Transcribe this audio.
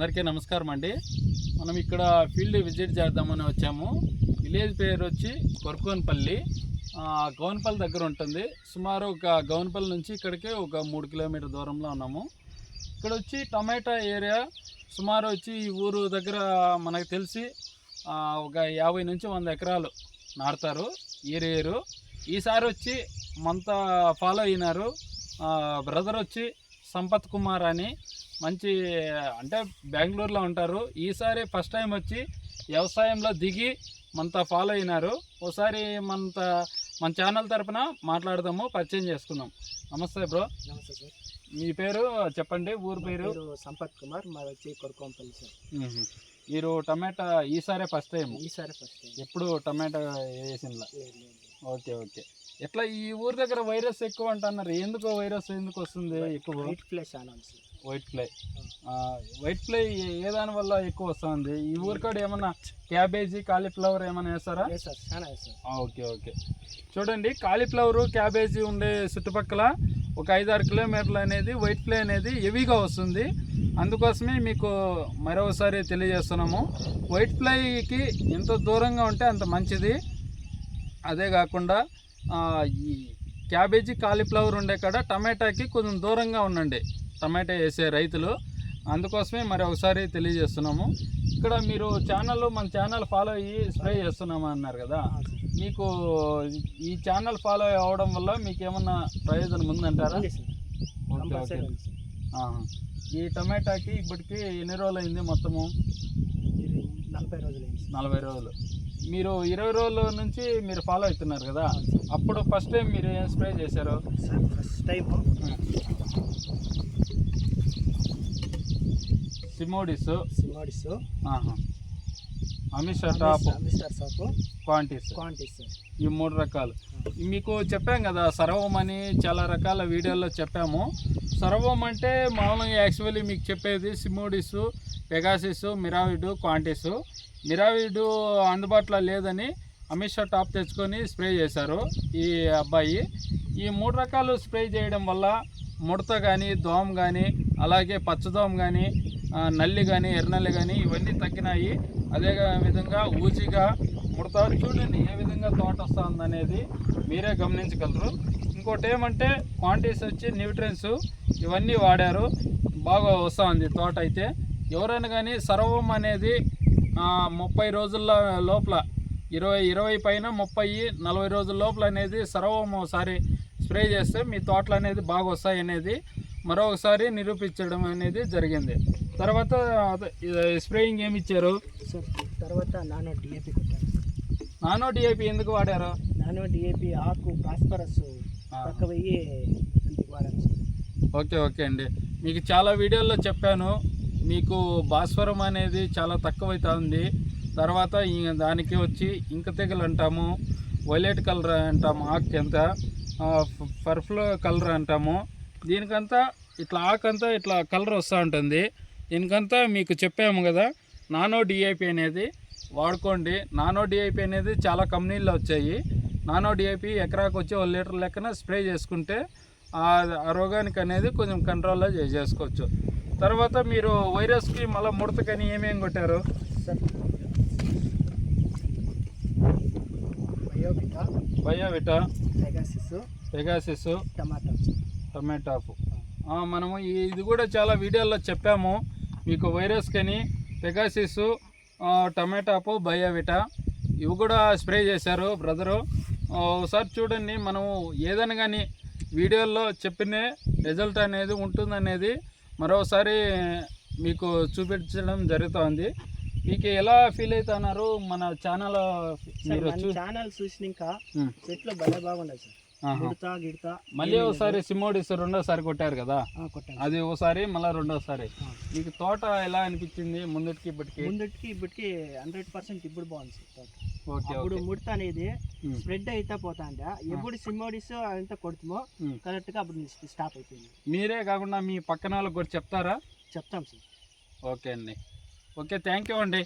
అందరికీ నమస్కారం అండి. మనం ఇక్కడ ఫీల్డ్ విజిట్ చేద్దామని వచ్చాము. విలేజ్ పేరు వచ్చి కొరకోనపల్లి. గౌన్పల్లి దగ్గర ఉంటుంది. సుమారు ఒక గౌన్పల్లి నుంచి ఇక్కడికి ఒక మూడు కిలోమీటర్ దూరంలో ఉన్నాము. ఇక్కడ వచ్చి టమాటా ఏరియా సుమారు వచ్చి ఈ ఊరు దగ్గర మనకు తెలిసి ఒక యాభై నుంచి వంద ఎకరాలు నాటుతారు ఏరు ఈసారి వచ్చి మంత ఫాలో అయినారు. బ్రదర్ వచ్చి సంపత్ కుమార్ అని మంచి అంటే బెంగళూరులో ఉంటారు. ఈసారి ఫస్ట్ టైం వచ్చి వ్యవసాయంలో దిగి మనతో ఫాలో అయినారు. ఒకసారి మనత మన ఛానల్ తరపున మాట్లాడదాము పరిచయం చేసుకుందాం. నమస్తే బ్రో. నమస్తే సార్. మీ పేరు చెప్పండి ఊరు పేరు? సంపత్ కుమార్ మాది వచ్చి కొరకొంపల్లి సార్. మీరు టమాటా ఈసారే ఫస్ట్ టైం ఈసారి ఫస్ట్ టైం. ఎప్పుడు టమాటా వేసిందా. Okay okay. ఎట్లా ఈ ఊరు దగ్గర వైరస్ ఎక్కువ అంటున్నారు ఎందుకు వైరస్ ఎందుకు వస్తుంది ఎక్కువ? వైట్ ప్లేస్ చాలా వైట్ ఫ్లై వైట్ ఫ్లై ఏ దాని వల్ల ఎక్కువ వస్తుంది? ఈ ఊరు కాడ ఏమన్నా క్యాబేజీ కాలీఫ్లవర్ ఏమైనా వేస్తారా? Okay okay. చూడండి కాలీఫ్లవర్ క్యాబేజీ ఉండే చుట్టుపక్కల ఒక ఐదారు కిలోమీటర్లు అనేది వైట్ ఫ్లై అనేది హెవీగా వస్తుంది. అందుకోసమే మీకు మరొకసారి తెలియజేస్తున్నాము. వైట్ ఫ్లైకి ఎంత దూరంగా ఉంటే అంత మంచిది. అదే కాకుండా ఈ క్యాబేజీ కాలీఫ్లవర్ ఉండే కాడ టమాటాకి కొంచెం దూరంగా ఉండండి. టమాటా వేసే రైతులు. అందుకోసమే మరి ఒకసారి తెలియజేస్తున్నాము. ఇక్కడ మీరు ఛానల్ మన ఛానల్ ఫాలో అయ్యి స్ప్రే చేస్తున్నాము అన్నారు కదా. మీకు ఈ ఛానల్ ఫాలో అవ్వడం వల్ల మీకు ఏమన్నా ప్రయోజనం ఉందంటారా. ఈ టమాటాకి ఇప్పటికి ఎన్ని రోజులు అయింది మొత్తము నలభై రోజులు నలభై రోజులు. మీరు ఇరవై రోజుల నుంచి మీరు ఫాలో అవుతున్నారు కదా. అప్పుడు ఫస్ట్ టైం మీరు ఏం స్ప్రే చేశారు? Sir first time సిమోడిస్ సిమోడిస్ Amistar top. మిస్టర్ సాపు క్వాంటిస్. Quantity sir. ఈ మూడు రకాలు. మీకు చెప్పాం కదా సర్వం అని చాలా రకాల వీడియోల్లో చెప్పాము. సర్వం అంటే మామూలుగా యాక్చువల్లీ మీకు చెప్పేది సిమోడిస్ పెగాసిస్ మిరావిడ్ క్వాంటిస్. మిరావిడ్ అందుబాటులో లేదని అమిషా టాప్ తెచ్చుకొని స్ప్రే చేశారు ఈ అబ్బాయి. ఈ మూడు రకాలు స్ప్రే చేయడం వల్ల ముడత కానీ దోమ కానీ అలాగే పచ్చదోమ కానీ నల్లి కానీ ఎర్రనల్లి కానీ ఇవన్నీ తగ్గినాయి. అదే విధంగా ఊజిగా ముడత చూడండి ఏ విధంగా తోట వస్తుంది అనేది మీరే గమనించగలరు. ఇంకోటి ఏమంటే క్వాంటిటీస్ వచ్చి న్యూట్రియన్స్ ఇవన్నీ వాడారు. బాగా వస్తుంది తోట అయితే. ఎవరైనా కానీ సర్వం అనేది ముప్పై రోజుల లోపల ఇరవై ఇరవై పైన ముప్పై నలభై రోజుల లోపల అనేది సర్వం ఒకసారి స్ప్రే చేస్తే మీ తోటలు అనేది బాగా వస్తాయి అనేది మరొకసారి నిరూపించడం అనేది జరిగింది. తర్వాత స్ప్రేయింగ్ ఏమి ఇచ్చారు సార్ తర్వాత నానో డిఏపి కొట్టాను నానో డిఐపి ఎందుకు వాడారు? నానో డిఏపి ఆకు ప్రాస్పరస్. పక్క వాడాను సార్. ఓకే ఓకే అండి. మీకు చాలా వీడియోల్లో చెప్పాను. మీకు భాస్వరం అనేది చాలా తక్కువైతా ఉంది తర్వాత దానికి వచ్చి ఇంక తెగలు అంటాము. వైలెట్ కలర్ అంటాము ఆకు ఎంత. పర్ఫ్లో కలర్ అంటాము. దీనికంతా ఇట్లా ఆకంతా ఇట్లా కలర్ వస్తూ ఉంటుంది. దీనికంతా మీకు చెప్పాము కదా నానో డిఐపి అనేది వాడుకోండి. నానో డిఐపి అనేది చాలా కంపెనీల్లో వచ్చాయి. నానో డిఐపి ఎకరాకు వచ్చి ఒక లీటర్ లెక్కన స్ప్రే చేసుకుంటే ఆ రోగానికి అనేది కొంచెం కంట్రోల్లో చేసుకోవచ్చు. తర్వాత మీరు వైరస్కి మళ్ళీ ముడతకని ఏమేమి కొట్టారు? Sir Biovita Biovita Pegasus Pegasus టమాటా. టమాటాపు. మనము ఇది కూడా చాలా వీడియోల్లో చెప్పాము. మీకు వైరస్ కని పెగాసిస్ టమాటాపు బయోవిటా ఇవి కూడా స్ప్రే చేశారు బ్రదరు. ఒకసారి చూడండి మనము ఏదైనా కానీ వీడియోల్లో చెప్పిన రిజల్ట్ అనేది ఉంటుందనేది మరోసారి మీకు చూపించడం జరుగుతుంది. మీకు ఎలా ఫీల్ అవుతున్నారు మన ఛానల్ ఛానల్ చూసినాక ఉమ్, చెట్లు భలే బాగున్నాయి సార్. గుడతా గిడతా మళ్ళీ ఒకసారి సిమోడిస్ రెండోసారి కొట్టారు కదా? అది ఒకసారి మళ్ళీ రెండోసారి. మీకు తోట ఎలా అనిపించింది ముందుకి ఇప్పటికి? ముందుకి ఇప్పటికి హండ్రెడ్ పర్సెంట్ ఇప్పుడు బాగుంది తోట. ఓకే ముడత అనేది స్ప్రెడ్ అయితే పోతాండ. ఎప్పుడు సిమ్మోడిస్ అంతా కొడుతామో. కరెక్ట్గా అప్పుడు స్టాప్ అయిపోయింది. మీరే కాకుండా మీ పక్కన వాళ్ళకి కూడా చెప్తారా? చెప్తాం సార్. ఓకే అండి. ఓకే థ్యాంక్ యూ అండి.